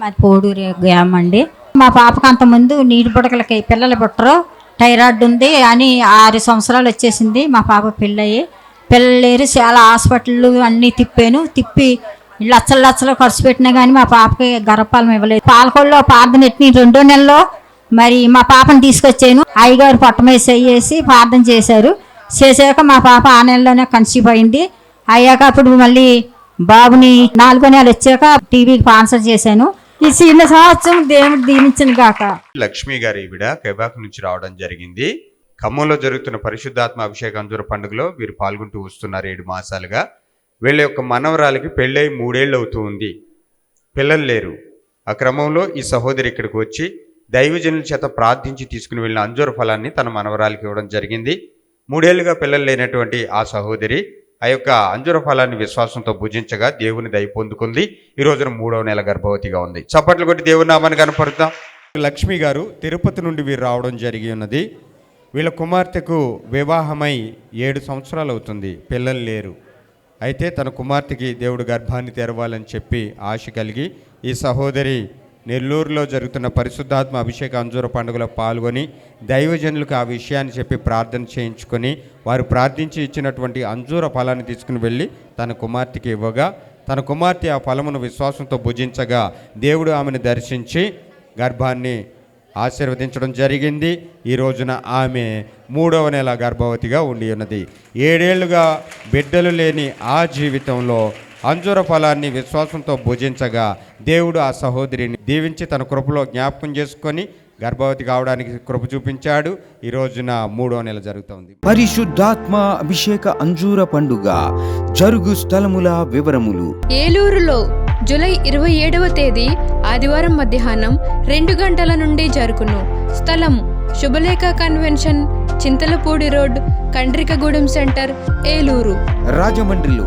మాది పోడూరు గ్రామం అండి. మా పాపకు అంతకుముందు నీటి బుడకలకి పిల్లలు పుట్టరు. థైరాయిడ్ ఉంది అని ఆరు సంవత్సరాలు వచ్చేసింది. మా పాప పెళ్ళయి. పిల్లలేరు చాలా హాస్పిటల్ అన్నీ తిప్పాను. తిప్పి లచ్చలు లచ్చలు ఖర్చు పెట్టినా కానీ మా పాపకి గర్భపాలం ఇవ్వలేదు. పాలకొల్లో ప్రార్థన ఎట్టిన రెండో నెలలో. మరి మా పాపను తీసుకొచ్చాను. అయ్యగారు పొట్టమేసి వేసి ప్రార్థన చేశారు. చేశాక మా పాప ఆ నెలలోనే కన్సీవ్ అయింది. అయ్యాక అప్పుడు మళ్ళీ బాబుని నాలుగో నెలలు వచ్చాక టీవీకి స్పాన్సర్ చేశాను. ఈ చిన్న సంవత్సరం దేవుడు దీవించను గాక. లక్ష్మి గారి ఈవిడ కెబాక్ నుంచి రావడం జరిగింది. ఖమ్మంలో జరుగుతున్న పరిశుద్ధాత్మ అభిషేక అంజూర పండుగలో వీరు పాల్గొంటూ వస్తున్నారు ఏడు మాసాలుగా. వీళ్ళ యొక్క మనవరాలకి పెళ్ళై మూడేళ్ళు అవుతూ ఉంది. పిల్లలు లేరు. ఆ క్రమంలో ఈ సహోదరి ఇక్కడికి వచ్చి దైవజనుల చేత ప్రార్థించి తీసుకుని వెళ్ళిన అంజూర ఫలాన్ని తన మనవరాలకి ఇవ్వడం జరిగింది. మూడేళ్ళుగా పిల్లలు లేనటువంటి ఆ సహోదరి ఆ యొక్క అంజుర ఫలాన్ని విశ్వాసంతో భుజించగా దేవుని దయ పొందుకుంది. ఈ రోజున మూడవ నెల గర్భవతిగా ఉంది. చప్పట్లు కొట్టి దేవుని నామాన్ని కనపడుతాం లక్ష్మి గారు తిరుపతి నుండి వీరు రావడం జరిగి ఉన్నది. వీళ్ళ కుమార్తెకు వివాహమై ఏడు సంవత్సరాలు అవుతుంది. పిల్లలు లేరు. అయితే తన కుమార్తెకి దేవుడు గర్భాన్ని తెరవాలని చెప్పి ఆశ కలిగి ఈ సహోదరి నెల్లూరులో జరుగుతున్న పరిశుద్ధాత్మ అభిషేక అంజూర పండుగలో పాల్గొని దైవజనులకు ఆ విషయాన్ని చెప్పి ప్రార్థన చేయించుకొని వారు ప్రార్థించి ఇచ్చినటువంటి అంజూర ఫలాన్ని తీసుకుని వెళ్ళి తన కుమార్తెకి ఇవ్వగా తన కుమార్తె ఆ ఫలమును విశ్వాసంతో భుజించగా దేవుడు ఆమెను దర్శించి గర్భాన్ని ఆశీర్వదించడం జరిగింది. ఈ రోజున ఆమె మూడవ నెల గర్భవతిగా ఉండి ఉన్నది. ఏడేళ్ళుగా బిడ్డలు లేని ఆ జీవితంలో అంజుర ఫలాన్ని విశ్వాసంతో భుజించగా దేవుడు ఆ సహోదరిని దీవించి తన కృపలో జ్ఞాపకం చేసుకొని గర్భవతి కావడానికి కృప చూపించాడు. ఈ రోజున మూడో నెల జరుగుతోంది. పరిశుద్ధాత్మ అభిషేక అంజూర పండుగ జరుగు స్థలముల వివరములు. ఏలూరులో జూలై ఇరవై ఏడవ తేదీ ఆదివారం మధ్యాహ్నం రెండు గంటల నుండి జరుగును. స్థలం Shubhalekha convention Chintalapudi road Kandrikagudem centre Eluru. రాజమండ్రిలో